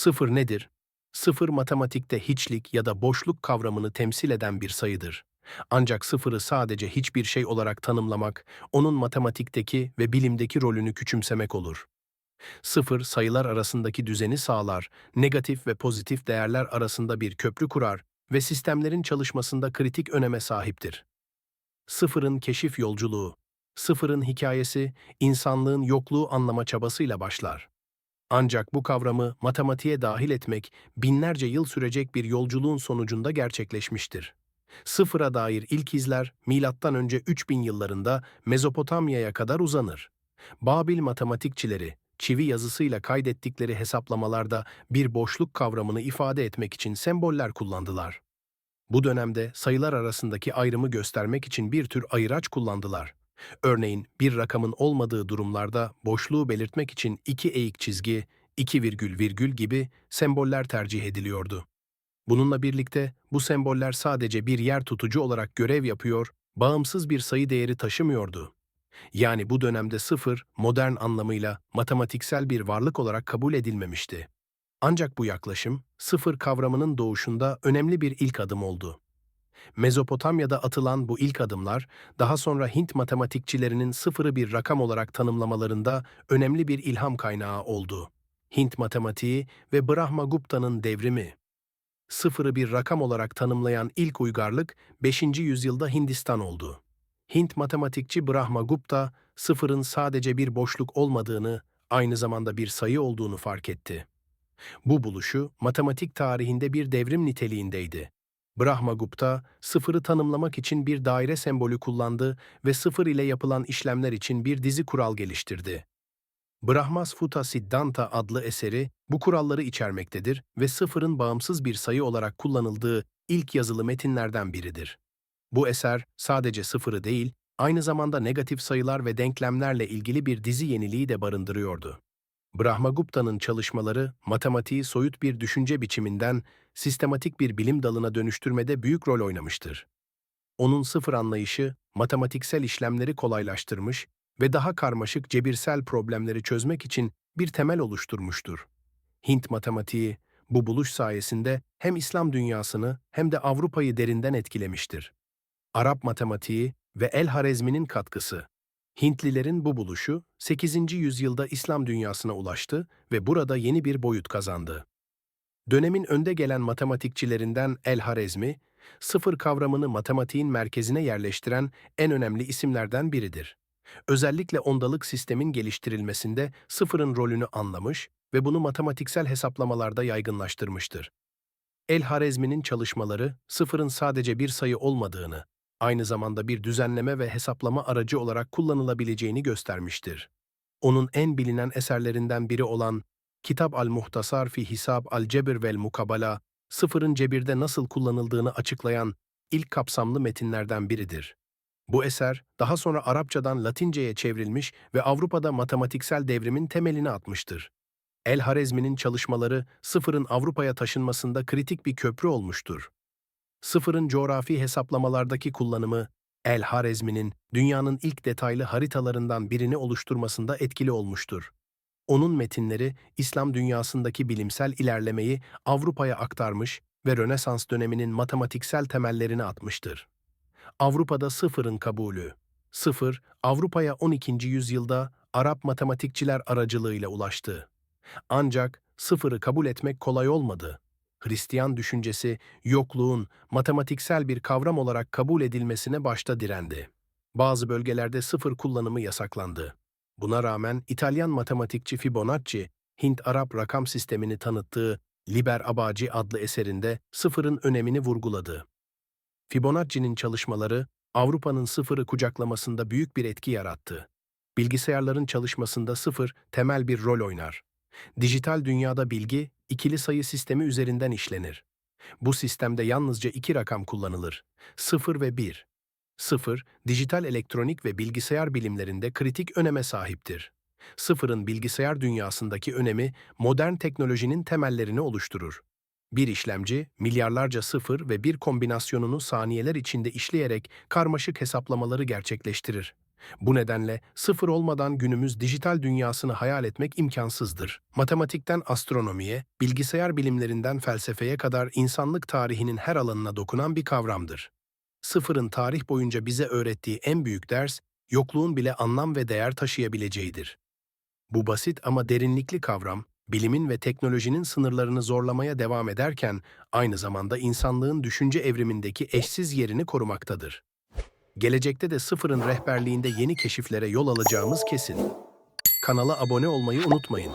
Sıfır nedir? Sıfır matematikte hiçlik ya da boşluk kavramını temsil eden bir sayıdır. Ancak sıfırı sadece hiçbir şey olarak tanımlamak, onun matematikteki ve bilimdeki rolünü küçümsemek olur. Sıfır, sayılar arasındaki düzeni sağlar, negatif ve pozitif değerler arasında bir köprü kurar ve sistemlerin çalışmasında kritik öneme sahiptir. Sıfırın keşif yolculuğu, sıfırın hikayesi, insanlığın yokluğu anlama çabasıyla başlar. Ancak bu kavramı matematiğe dahil etmek binlerce yıl sürecek bir yolculuğun sonucunda gerçekleşmiştir. Sıfıra dair ilk izler milattan önce 3000 yıllarında Mezopotamya'ya kadar uzanır. Babil matematikçileri çivi yazısıyla kaydettikleri hesaplamalarda bir boşluk kavramını ifade etmek için semboller kullandılar. Bu dönemde sayılar arasındaki ayrımı göstermek için bir tür ayıraç kullandılar. Örneğin bir rakamın olmadığı durumlarda boşluğu belirtmek için iki eğik çizgi, iki virgül virgül gibi semboller tercih ediliyordu. Bununla birlikte bu semboller sadece bir yer tutucu olarak görev yapıyor, bağımsız bir sayı değeri taşımıyordu. Yani bu dönemde sıfır, modern anlamıyla matematiksel bir varlık olarak kabul edilmemişti. Ancak bu yaklaşım, sıfır kavramının doğuşunda önemli bir ilk adım oldu. Mezopotamya'da atılan bu ilk adımlar, daha sonra Hint matematikçilerinin sıfırı bir rakam olarak tanımlamalarında önemli bir ilham kaynağı oldu. Hint matematiği ve Brahma Gupta'nın devrimi. Sıfırı bir rakam olarak tanımlayan ilk uygarlık 5. yüzyılda Hindistan oldu. Hint matematikçi Brahma Gupta, sıfırın sadece bir boşluk olmadığını, aynı zamanda bir sayı olduğunu fark etti. Bu buluşu matematik tarihinde bir devrim niteliğindeydi. Brahmagupta, sıfırı tanımlamak için bir daire sembolü kullandı ve sıfır ile yapılan işlemler için bir dizi kural geliştirdi. Brahmasfuta Siddhanta adlı eseri bu kuralları içermektedir ve sıfırın bağımsız bir sayı olarak kullanıldığı ilk yazılı metinlerden biridir. Bu eser sadece sıfırı değil, aynı zamanda negatif sayılar ve denklemlerle ilgili bir dizi yeniliği de barındırıyordu. Brahmagupta'nın çalışmaları, matematiği soyut bir düşünce biçiminden sistematik bir bilim dalına dönüştürmede büyük rol oynamıştır. Onun sıfır anlayışı, matematiksel işlemleri kolaylaştırmış ve daha karmaşık cebirsel problemleri çözmek için bir temel oluşturmuştur. Hint matematiği, bu buluş sayesinde hem İslam dünyasını hem de Avrupa'yı derinden etkilemiştir. Arap matematiği ve El-Harezmi'nin katkısı, Hintlilerin bu buluşu 8. yüzyılda İslam dünyasına ulaştı ve burada yeni bir boyut kazandı. Dönemin önde gelen matematikçilerinden El-Harezmi, sıfır kavramını matematiğin merkezine yerleştiren en önemli isimlerden biridir. Özellikle ondalık sistemin geliştirilmesinde sıfırın rolünü anlamış ve bunu matematiksel hesaplamalarda yaygınlaştırmıştır. El-Harezmi'nin çalışmaları sıfırın sadece bir sayı olmadığını, aynı zamanda bir düzenleme ve hesaplama aracı olarak kullanılabileceğini göstermiştir. Onun en bilinen eserlerinden biri olan Kitab al-Muhtasar fi Hisab al-Cebir vel Mukabala, sıfırın cebirde nasıl kullanıldığını açıklayan ilk kapsamlı metinlerden biridir. Bu eser, daha sonra Arapçadan Latince'ye çevrilmiş ve Avrupa'da matematiksel devrimin temelini atmıştır. El-Harezmi'nin çalışmaları sıfırın Avrupa'ya taşınmasında kritik bir köprü olmuştur. Sıfırın coğrafi hesaplamalardaki kullanımı, El-Harezmi'nin dünyanın ilk detaylı haritalarından birini oluşturmasında etkili olmuştur. Onun metinleri İslam dünyasındaki bilimsel ilerlemeyi Avrupa'ya aktarmış ve Rönesans döneminin matematiksel temellerini atmıştır. Avrupa'da sıfırın kabulü. Sıfır, Avrupa'ya 12. yüzyılda Arap matematikçiler aracılığıyla ulaştı. Ancak sıfırı kabul etmek kolay olmadı. Hristiyan düşüncesi yokluğun matematiksel bir kavram olarak kabul edilmesine başta direndi. Bazı bölgelerde sıfır kullanımı yasaklandı. Buna rağmen İtalyan matematikçi Fibonacci, Hint-Arap rakam sistemini tanıttığı Liber Abaci adlı eserinde sıfırın önemini vurguladı. Fibonacci'nin çalışmaları Avrupa'nın sıfırı kucaklamasında büyük bir etki yarattı. Bilgisayarların çalışmasında sıfır temel bir rol oynar. Dijital dünyada bilgi, ikili sayı sistemi üzerinden işlenir. Bu sistemde yalnızca iki rakam kullanılır. 0 ve 1. 0, dijital elektronik ve bilgisayar bilimlerinde kritik öneme sahiptir. Sıfırın bilgisayar dünyasındaki önemi modern teknolojinin temellerini oluşturur. Bir işlemci, milyarlarca sıfır ve bir kombinasyonunu saniyeler içinde işleyerek karmaşık hesaplamaları gerçekleştirir. Bu nedenle sıfır olmadan günümüz dijital dünyasını hayal etmek imkansızdır. Matematikten astronomiye, bilgisayar bilimlerinden felsefeye kadar insanlık tarihinin her alanına dokunan bir kavramdır. Sıfırın tarih boyunca bize öğrettiği en büyük ders, yokluğun bile anlam ve değer taşıyabileceğidir. Bu basit ama derinlikli kavram, bilimin ve teknolojinin sınırlarını zorlamaya devam ederken, aynı zamanda insanlığın düşünce evrimindeki eşsiz yerini korumaktadır. Gelecekte de Sıfır'ın rehberliğinde yeni keşiflere yol alacağımız kesin. Kanala abone olmayı unutmayın.